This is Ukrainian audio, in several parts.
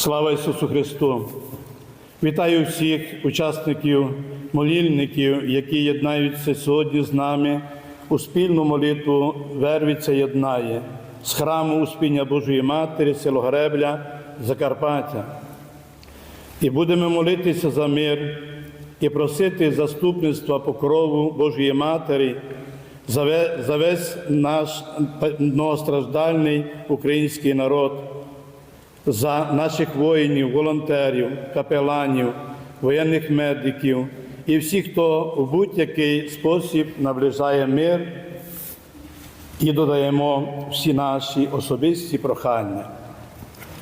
Слава Ісусу Христу! Вітаю всіх учасників молільників, які єднаються сьогодні з нами у спільну молитву Вервиця єднає з храму Успіння Божої Матері, село Гребля, Закарпаття. І будемо молитися за мир і просити заступництва покрову Божої Матері за весь наш многостраждальний український народ за наших воїнів, волонтерів, капеланів, воєнних медиків і всіх, хто у будь-який спосіб наближає мир і додаємо всі наші особисті прохання.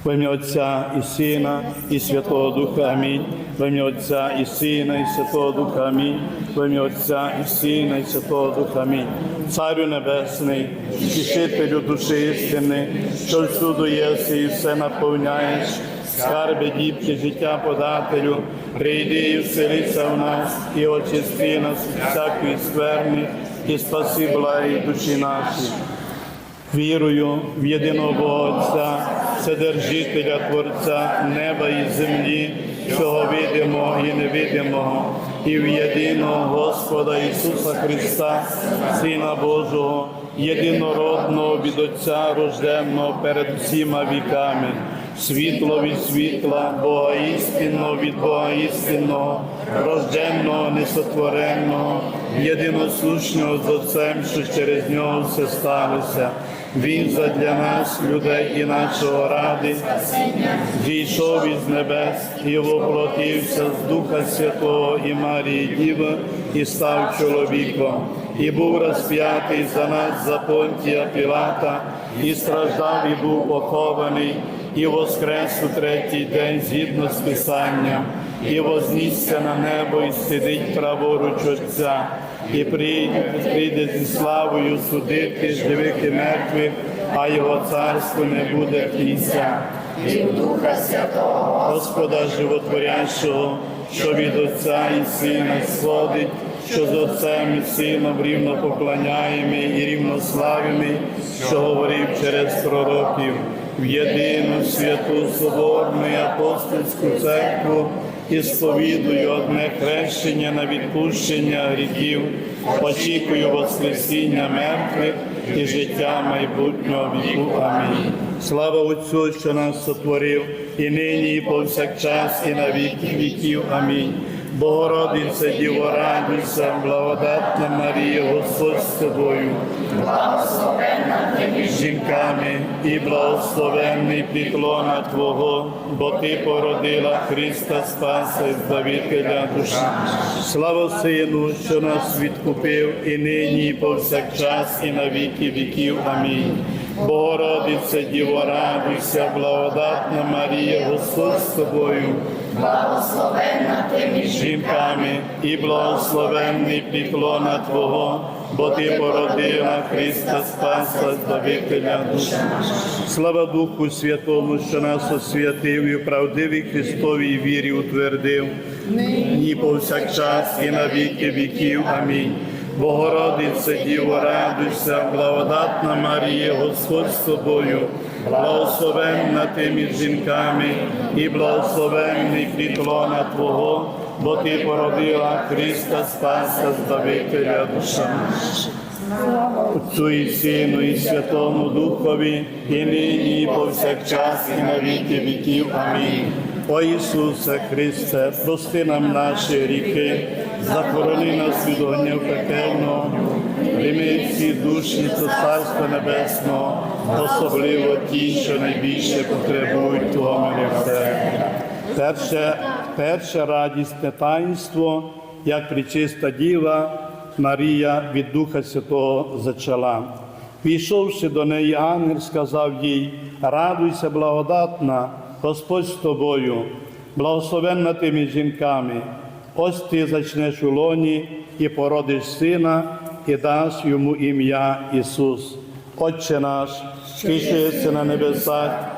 В ім'я Отця і Сина, і Святого Духа Амінь. В ім'я Отця і Сина, і Святого Духа Амінь. В ім'я Отця і Сина, і Святого Духа Амінь. Царю Небесний, тішителю душі істини, що всюду єси і все наповняєш, скарби дібки, життя подателю, прийди і вселися в нас, і очисти нас від всякої скверни, і спаси благі душі наші. Вірую в єдиного Отця, Вседержителя Творця неба і землі, всього видимого і невидимого, і в єдиного Господа Ісуса Христа, Сина Божого, єдинородного від Отця, рожденного перед всіма віками, світло від світла, Бога істинного від Бога істинного, рожденного, несотвореного, єдиносущного з Отцем, що через нього все сталося. Він задля нас, людей і нашого ради, зійшов із небес і воплотився з Духа Святого і Марії Діви і став чоловіком, і був розп'ятий за нас за Понтія Пілата, і страждав, і був похований, і воскрес у третій день згідно з Писанням, і вознісся на небо, і сидить праворуч Отця, і прийде, прийде зі славою судити живих і мертвих, а його царство не буде кінця. від Духа Святого, Господа животворящого, що від Отця і Сина сходить, що з Отцем і Сином рівно поклоняємо і рівно славимо, що говорив через пророків в єдину святу соборну і апостольську церкву і сповідую одне хрещення на відпущення гріхів, очікую воскресіння мертвих і життя майбутнього віку. Амінь. Слава Отцю, що нас сотворив, і нині, і повсякчас, і на віки віків. Амінь. Богородице, Діво, радуйся, благодатна Марія, Господь з тобою, благословенна ти між жінками, і благословенний піклона Твого, бо Ти породила Христа Спаса і Збавителя душі. Слава Сину, що нас відкупив, і нині, і повсякчас, і на віки віків. Амінь. Богородице, Діво, радуйся, благодатна Марія, Господь з тобою, благословенна ти між жінками, і благословенний піклона Твого, бо Ти породила Христа Спаса, Збавителя душі. Слава Духу Святому, що нас освятив і правдивій Христовій вірі утвердив, ні повсякчас і на віки віків. Амінь. Богородице, Діво, радуйся, благодатна Марія, Господь з тобою, благословенна ти між жінками, і благословенний плітлона Твого, бо Ти породила Христа Спаса, Збавителя душа. Отцю і Сину, і Святому Духові, і нині, і повсякчас, і на віки віків. Амінь. О Ісусе Христе, прости нам наші гріхи, захорони нас від огнів пекельного, прийми всі душі до Царства Небесного, особливо ті, що найбільше потребують Твого милосердя. Перше, перше радісне таїнство, як причиста діва, Марія від Духа Святого зачала. Пішовши до неї, ангел сказав їй: Радуйся, благодатна, Господь з тобою, благословенна ти між жінками. Ось ти зачнеш у лоні і породиш сина, і даш йому ім'я Ісус. Отче наш, що єси на небесах,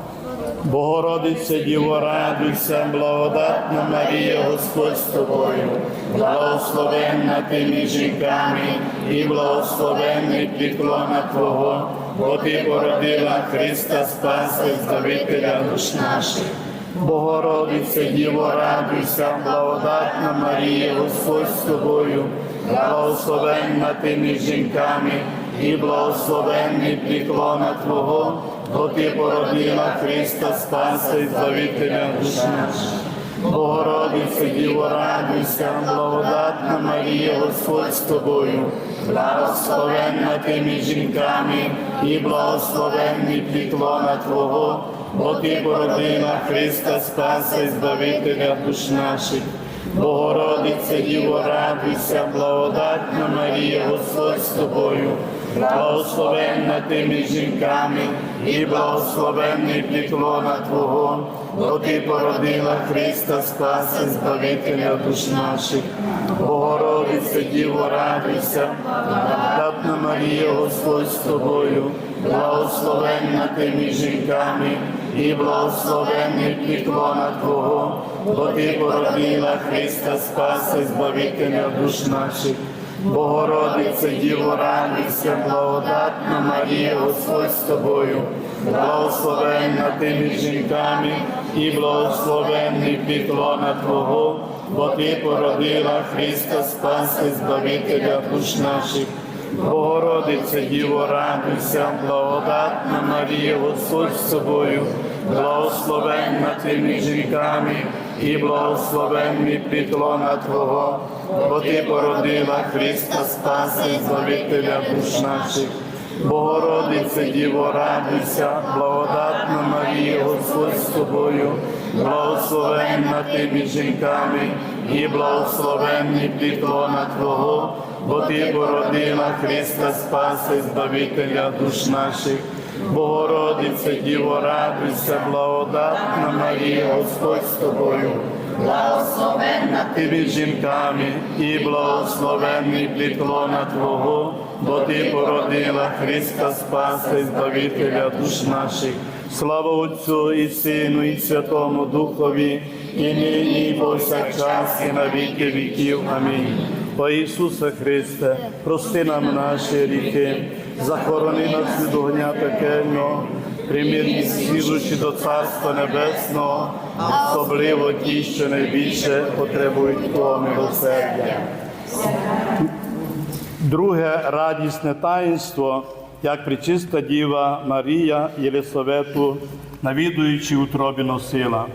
Богородице Діво, радуйся, благодатна Марія, Господь з тобою, благословенна ти між жінками, і благословенний підклона Твого, бо ти породила Христа Спаса Збавителя душ наших. Богородице Діво, радуйся, благодатна Марія, Господь з тобою, благословенна ти між жінками, і благословенний приклона Твого, бо ти породила Христа Спаса і Збавителя душ наших. Богородице Діво, радуйся, благодатна Марія, Господь з тобою, благословенна ти між жінками, і благословенний приклона Твого, бо ти породила Христа Спаса Збавителя душ наших. Богородице Діво, радуйся, благодатна Марія, Господь з тобою, благословенна ти між жінками, і благословенний приклона Твого, бо ти породила Христа Спаса, і Збавителя душ наших. Богородице Діво, радуйся, благодатна Марія, Господь з тобою, благословенна ти між жінками, і благословенний приклона Твого, бо ти породила Христа Спаса, і Збавителя душ наших. Богородице Діво, радуйся, благодатна Марія, Господь з тобою, благословенна ти між жінками, і благословенний приклона Твого, бо ти породила Христа Спаса, і Збавителя душ наших. Богородице Діво, радуйся, благодатна Марія, Господь з тобою, благословенна ти між жінками, і благословенний приклона Твого, бо ти породила Христа Спаса і душ наших. Богородице Діво, радуйся, благодатна Марія, Господь з тобою, благословенна ти між жінками, і благословенний приклона Твого, бо ти породила Христа Спаса і Збавителя душ наших. Богородице Діво, радуйся, благодатна Марія, Господь з тобою, Благословенна ти між жінками, і благословенний приклона Твого, бо ти породила Христа Спаса і Збавителя душ наших. Слава Отцю і Сину, і Святому Духові, і нині, і повсякчас, і на віки віків. Амінь. О Ісусе Христе, прости нам наші гріхи, захорони нас від огня пекельного, примірні слідучі до Царства Небесного, особливо ті, що найбільше потребують Твого милосердя. Друге радісне таїнство, як причиста Діва Марія Єлисавету, навідуючи утробі носила.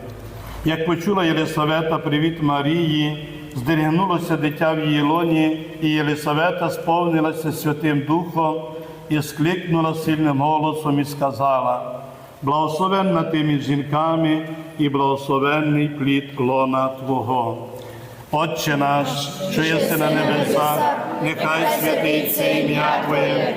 Як почула Єлисавета привіт Марії, здригнулося дитя в її лоні, і Єлисавета сповнилася Святим Духом і скликнула сильним голосом і сказала: Благословенна ти між жінками і благословенний плід лона Твого. Отче наш, що єси на небесах, нехай святиться ім'я Твоє,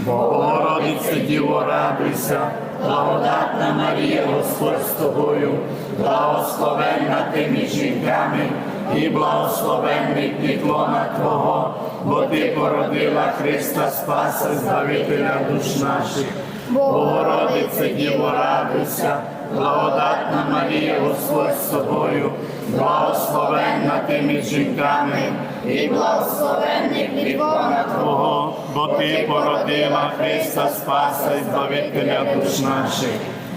Богородице Діво, радуйся, благодатна Марія, Господь з тобою, благословенна ти між жінками, і благословенний піклона Твого, бо ти породила Христа Спаса Збавителя душ наших. Богородице Діво, радуйся, благодатна Марія, Господь з тобою, благословенна ти між жінками, І благословенний плітлона Твого, бо ти породила Христа Спаса і Збавителя душ наших.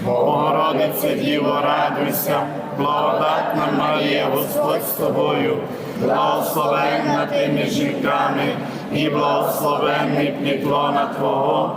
Богородице Діво, радуйся, благодатна Марія, Господь з тобою, благословенна ти між жінками, і благословенний плід лона Твого,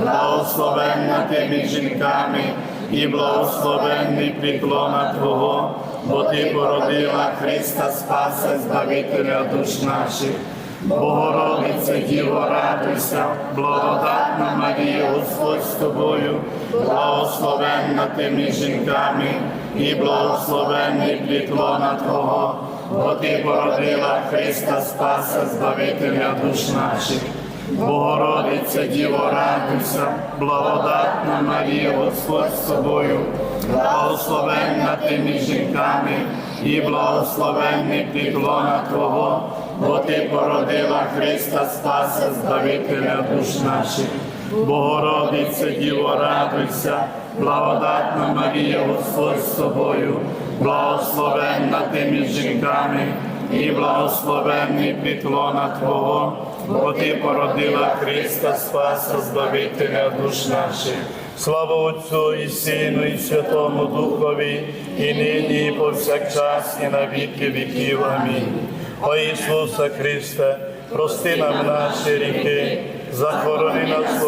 благословенна ти між жінками, і благословенний плід лона Твого, бо ти породила Христа Спаса, Збавителя душ наших. Богородице Діво, радуйся, благодатна Марія, Господь з тобою, благословенна ти жінками, і благословенний пліклона Твого, бо ти породила Христа Спаса, Збавителя душ наших. Богородице Діво, радуйся, благодатна Марія, Господь з тобою, благословенна ти між жінками, і благословенний плід лона Твого, бо ти породила Христа Спаса, Збавителя душ наших. Богородице Діво, радуйся, благодатна Марія, Господь з тобою, благословенна ти між жінками, і благословенний плід лона Твого, бо ти породила Христа Спаса, Збавителя душ наших. Слава Отцю і Сину, і Святому Духові, і нині, і повсякчас, і на віки віків. Амінь. О Ісусе Христе, прости нам наші ріки, захорони нас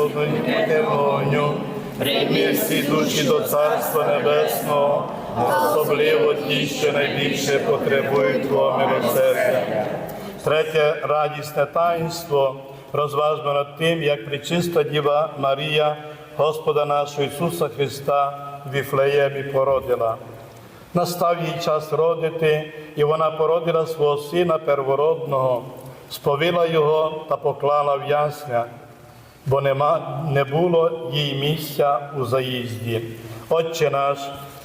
вогню, прийми всі душі до Царства Небесного, особливо ті, що найбільше потребують Твого милосердя. Третє радісне таїнство розважно над тим, як причиста Діва Марія, Господа нашого Ісуса Христа в Віфлеємі породила. Настав їй час родити, і вона породила свого сина первородного, сповила його та поклала в ясля, бо нема, не було їй місця у заїзді. Отче наш,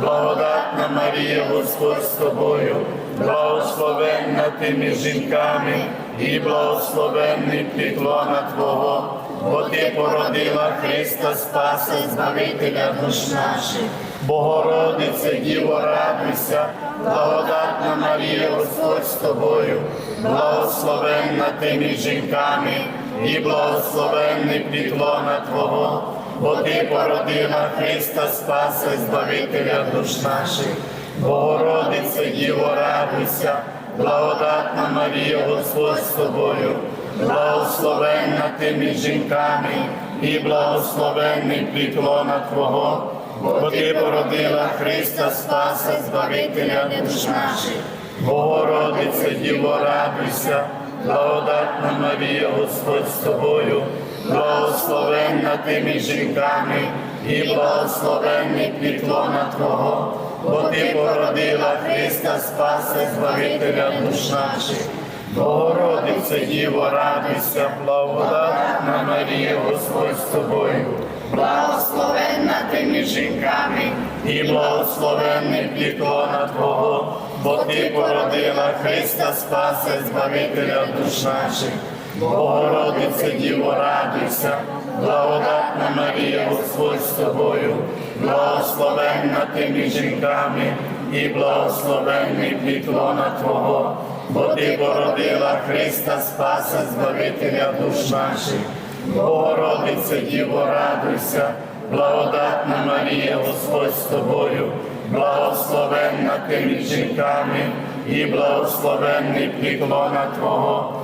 благодатна Марія, Господь з тобою, благословенна ти між жінками, і благословенний плід лона Твого, бо ти породила Христа Спаса, Збавителя душ наших. Богородице, Діво, радуйся, благодатна Марія, Господь з тобою, благословенна ти між жінками, і благословенний плід лона Твого, бо ти породила Христа Спаса, Збавителя душ наших. Богородице, Діво, радуйся, благодатна Марія, Господь з тобою, благословенна ти між жінками, і благословенний пліклона Твого, бо ти породила Христа Спаса, Збавителя душ наших. Богородице, Діво, радуйся, благодатна Марія, Господь з тобою, благословенна ти між жінками, і благословенний плід Твого, бо ти породила Христа Спаса, Збавителя душ наших. Богородице, Діво, радуйся, благодатна Марія, Господь з тобою, благословенна ти між жінками, і благословенний плід Твого, бо ти породила Христа Спаса, Збавителя душ наших. Богородице, Діво, радуйся, благодатна Марія, Господь з тобою, благословенна ти між жінками, і благословенний плід лона Твого, бо ти породила Христа Спаса, Збавителя душ наших. Богородице, Діво, радуйся, благодатна Марія, Господь з тобою, благословенна ти жінками, і благословенний пліклона Твого,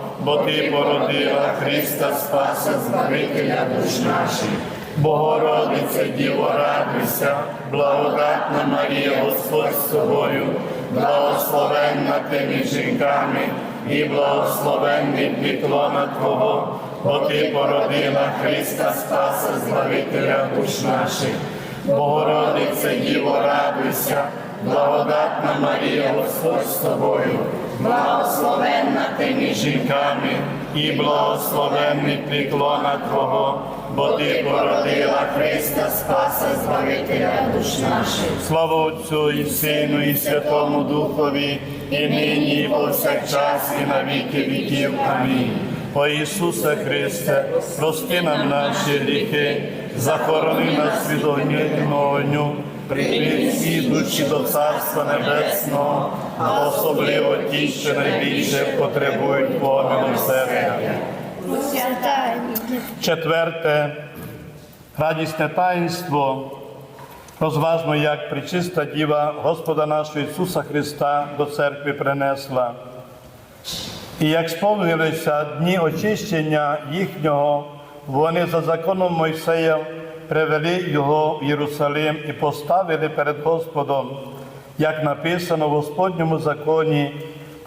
бо Ти породила Христа Спаса, Збавителя душ наших. Богородице, Діво, радуйся, благодатна Марія, Господь з тобою, благословенна ти між жінками, і благословенний плітлона Твого, бо Ти породила Христа Спаса, Збавителя душ наших. Богородице, Діво, радуйся, благодатна Марія, Господь з тобою, Благословенна ти між жінками, і благословенний приклона Твого, бо Ти породила Христа Спаса, Збавителя душ наших. Слава Отцю і Сину, і Святому Духові, і нині, і повсякчас, і на віки віків. Амінь. О Ісусе Христе, прости нам наші гріхи, захорони нас від огню, прийми всі душі до Царства Небесного, а особливо ті, що найбільше потребують Бога милосердя. Четверте, радісне таїнство. Розважмо, як причиста діва Господа нашого Ісуса Христа до церкви принесла. І як сповнилися дні очищення їхнього, вони за законом Мойсея привели його в Єрусалим і поставили перед Господом, як написано в Господньому законі,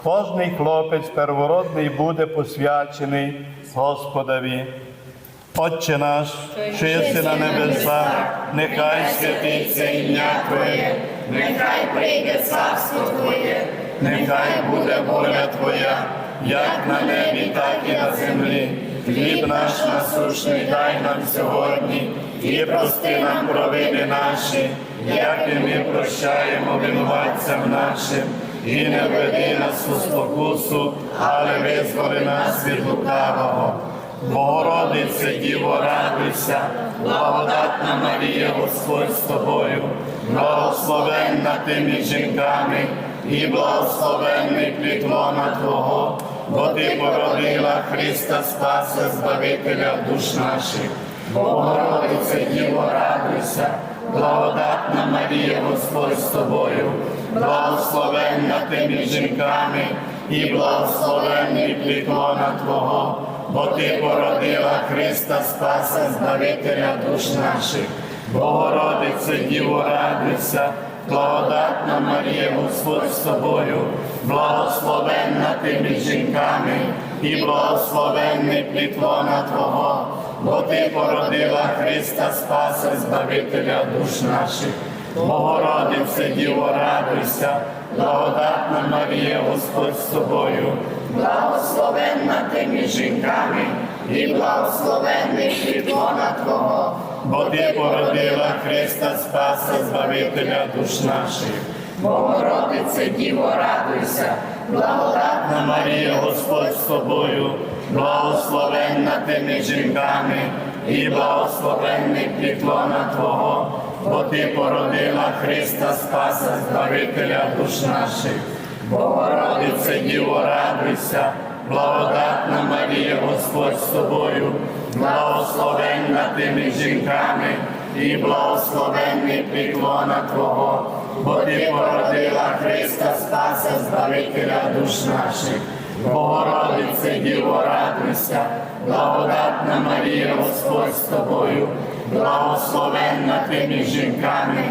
кожний хлопець первородний буде посвячений Господові. Отче наш, що на небесах, нехай святиться ім'я Твоє, Нехай прийде царство Твоє, нехай буде воля Твоя, як на небі, так і на землі. Хліб наш насущний дай нам сьогодні, і прости нам провини наші, як і ми прощаємо винуватцям нашим, і не веди нас у спокусу, але визволи нас від лукавого. Богородице, Діво, радуйся, благодатна Марія, Господь з тобою, благословенна ти між жінками, і благословенний плітлона Твого, бо Ти породила Христа Спаса, Збавителя душ наших. Богородице, Діво, радуйся, благодатна Марія, Господь з тобою, благословенна ти між жінками, і благословенний плітлона Твого, бо Ти породила Христа Спаса, Збавителя душ наших. Богородице, Діво, радуйся, благодатна Марія, Господь з тобою, благословенна ти жінками, і благословенний плітлона Твого, бо Ти породила Христа Спаса, Збавителя душ наших. Богородице, Діво, радуйся, благодатна Марія, Господь з тобою, благословенна ти між жінками, і благословенний плітлона Твого, бо Ти породила Христа Спаса, Збавителя душ наших. Богородице, Діво, радуйся, благодатна Марія, Господь з тобою, благословенна ти між жінками, і благословенний плітлона Твого, бо Ти породила Христа Спаса, Збавителя душ наших. Богородице, Діво, радуйся, благодатна Марія, Господь з тобою, благословенна ти між жінками, і благословенний плітлона Твого, бо Ти породила Христа Спаса, Збавителя душ наших. Богородице, Діво, радуйся, благодатна Марія, Господь з тобою, благословенна ти між жінками,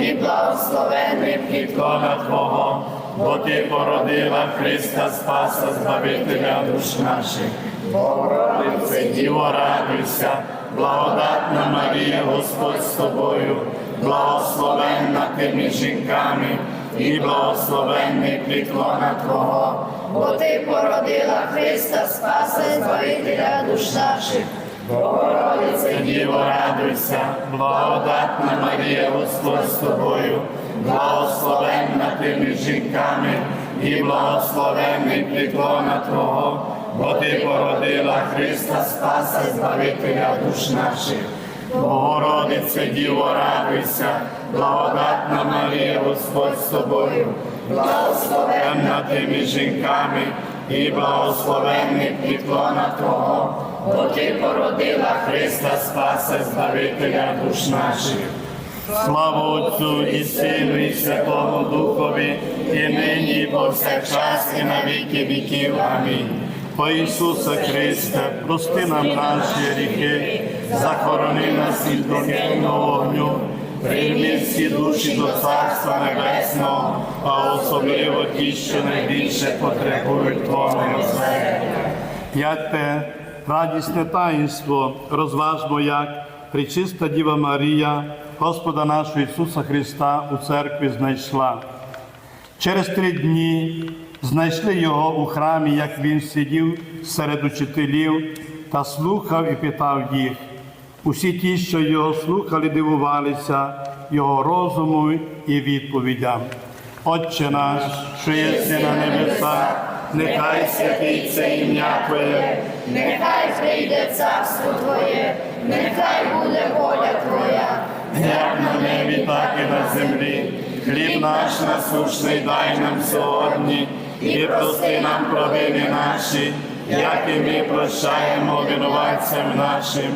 і благословенний плітлона Твого, бо Ти породила Христа Спаса, Збавителя душ наших. Богородице, Діво, радуйся, благодатна Марія, Господь з тобою, благословенна ти між жінками, і благословенний плітлона Твого, бо ти породила Христа Спаса, Збавителя душ наших. Богородице, Діво, радуйся, благодатна Марія, Господь з тобою, благословенна ти жінками, і благословенний приклона Твого, бо Ти породила Христа Спаса, Збавителя душ наших. Богородице Діво, радуйся, благодатна Марія, Господь з тобою, благословенна ти між жінками, і благословенний приклона Твого, бо Ти породила Христа Спаса, Збавителя душ наших. Слава Отцю і Сину, і Святому Духові, і нині, і повсякчас, і на віки віків. Амінь. По Ісуса Христе, прости нам наші гріхи, захорони нас від вогненного вогню, прийми всі душі до Царства Небесного, а особливо ті, що найбільше потребують Твого милосердя. П'яте радісне таїнство розважмо, як причиста Діва Марія, Господа нашого Ісуса Христа у церкві знайшла. Через три дні знайшли його у храмі, як він сидів серед учителів та слухав і питав їх. Усі ті, що його слухали, дивувалися його розуму і відповідям. Отче наш, що єси на небесах, нехай святиться ім'я Твоє, Нехай прийде царство Твоє, нехай буде воля Твоя. як на небі, так і на землі. Хліб наш насущний дай нам сьогодні, і прости нам провини наші, як і ми прощаємо винуватцям нашим,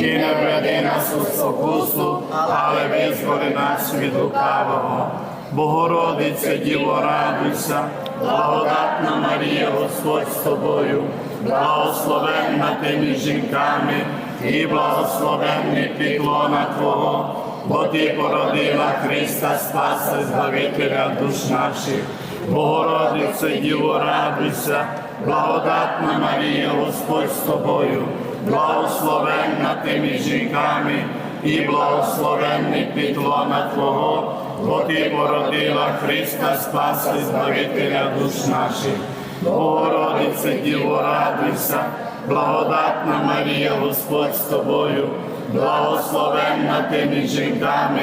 і не введи нас у спокусу, але визволи нас від лукавого. Богородице, Діво, радуйся, благодатна Марія, Господь з тобою, благословенна ти жінками, і благословенний підлона Твого, бо Ти породила Христа Спаса, Збавителя душ наших. Богородице, Діво, радуйся, благодатна Марія, Господь з тобою, благословенна ти між жінками, і благословенний підлона Твого, бо Ти породила Христа Спаса, Збавителя душ наших. Богородице, Діво, радуйся, благодатна Марія, Господь з тобою, благословенна ти між жінками,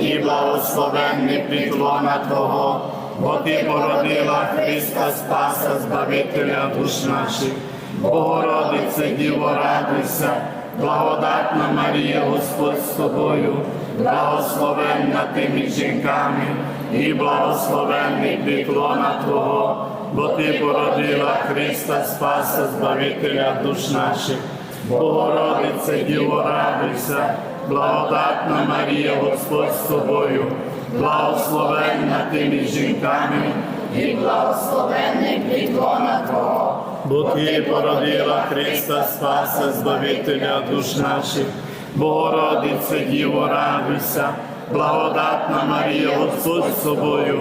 і благословенний підлона Твого, бо Ти породила Христа Спаса, Збавителя душ наших. Богородице, Діво, радуйся, благодатна Марія, Господь з тобою, благословенна ти жінками, і благословенний підлона Твого, бо Ти породила Христа Спаса, Збавителя душ наших. Богородице, Діво, радуйся, благодатна Марія, Господь з тобою, благословенна ти жінками, І благословенний підлона Твого. Бо Ти породила Христа Спаса, Збавителя душ наших, Богородице, Діво, радуйся, благодатна Марія, Господь з тобою,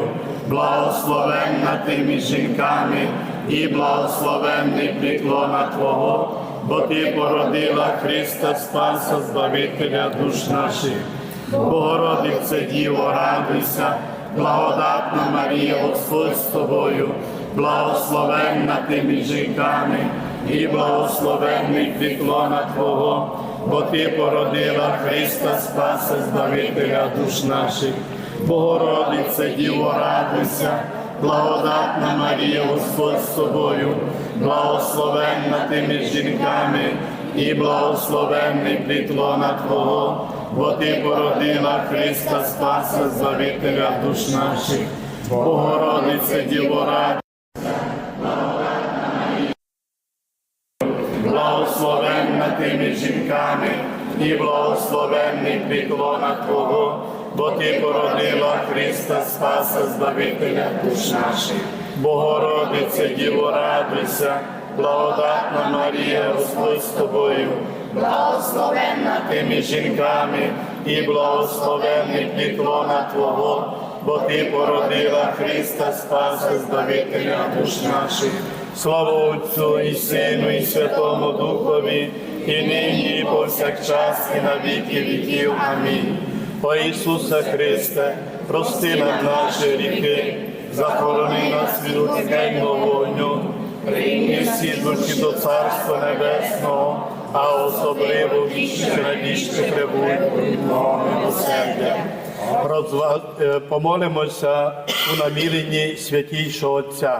благословенна ти між жінками, і благословенний приклона Твого, бо Ти породила Христа Спаса, Збавителя душ наших. Богородице, Діво, радуйся, благодатна Марія, Господь з тобою, благословенна ти між жінками, і благословенний приклона Твого, бо Ти породила Христа Спаса, Збавителя душ наших. Богородице, Діво, радуйся, благодатна Марія, Господь з тобою, благословенна ти між жінками, і благословенний приклона Твого, бо Ти породила Христа Спаса, Збавителя душ наших. Богородице, Діво, радуйся, благословенна ти між жінками, і благословенний приклона Твого, бо Ти породила Христа Спаса, Збавителя душ наших. Богородице, Діво, радуйся, благодатна Марія, Господь з тобою, Благословенна ти між жінками, і благословенний приклона Твого, бо Ти породила Христа Спаса, Збавителя душ наших. Слава Отцю і Сину, і Святому Духові, і нині, і повсякчас, і на віки віків. Амінь. О Ісусе Христе, прости нам наші гріхи, захорони нас від утекенного вогню, прийми всі душі до Царства Небесного, а особливо найбільше потребують Твого милосердя. Розва- е, Помолимося у наміренні святійшого Отця.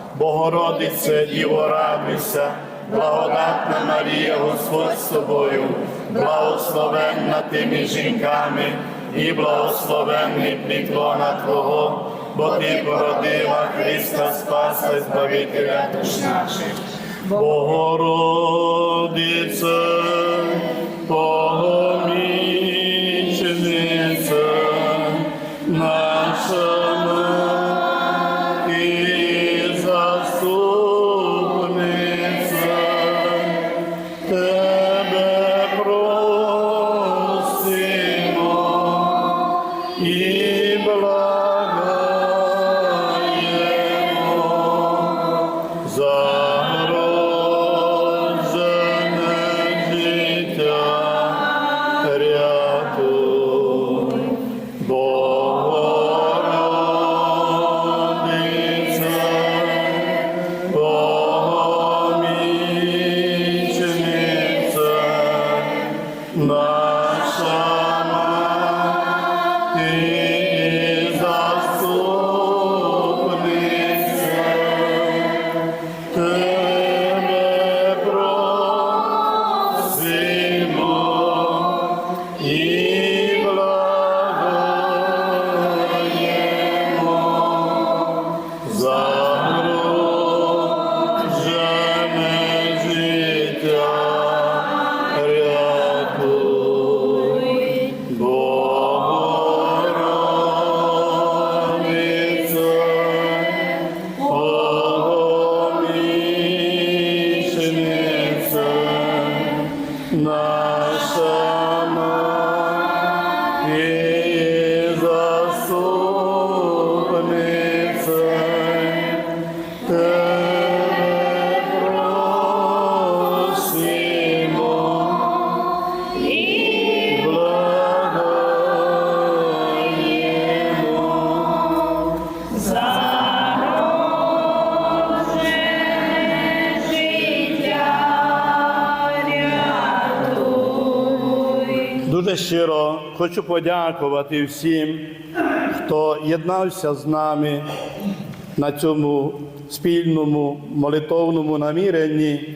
Богородице, Діво, радуйся, благодатна Марія, Господь з тобою, благословенна ти між жінками, і благословенний плід Твого, бо ти породила Христа Спаса і Збавителя душ наших. Богородице, помічниця, щиро хочу подякувати всім, хто єднався з нами на цьому спільному молитовному наміренні.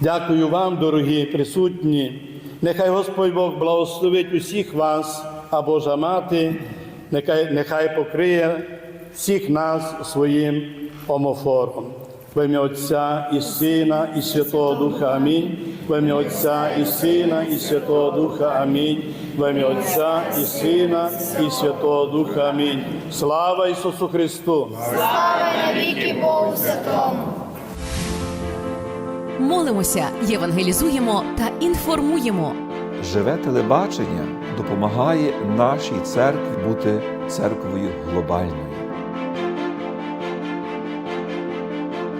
Дякую вам, дорогі присутні. Нехай Господь Бог благословить усіх вас, а Божа Мати, нехай, нехай покриє всіх нас своїм омофором. В ім'я Отця і Сина, і Святого Духа Амінь. В ім'я Отця і Сина, і Святого Духа Амінь. В ім'я Отця і Сина, і Святого Духа Амінь. Слава Ісусу Христу! Слава навіки Богу Святому! Молимося, євангелізуємо та інформуємо. Живе телебачення допомагає нашій церкві бути церквою глобальною.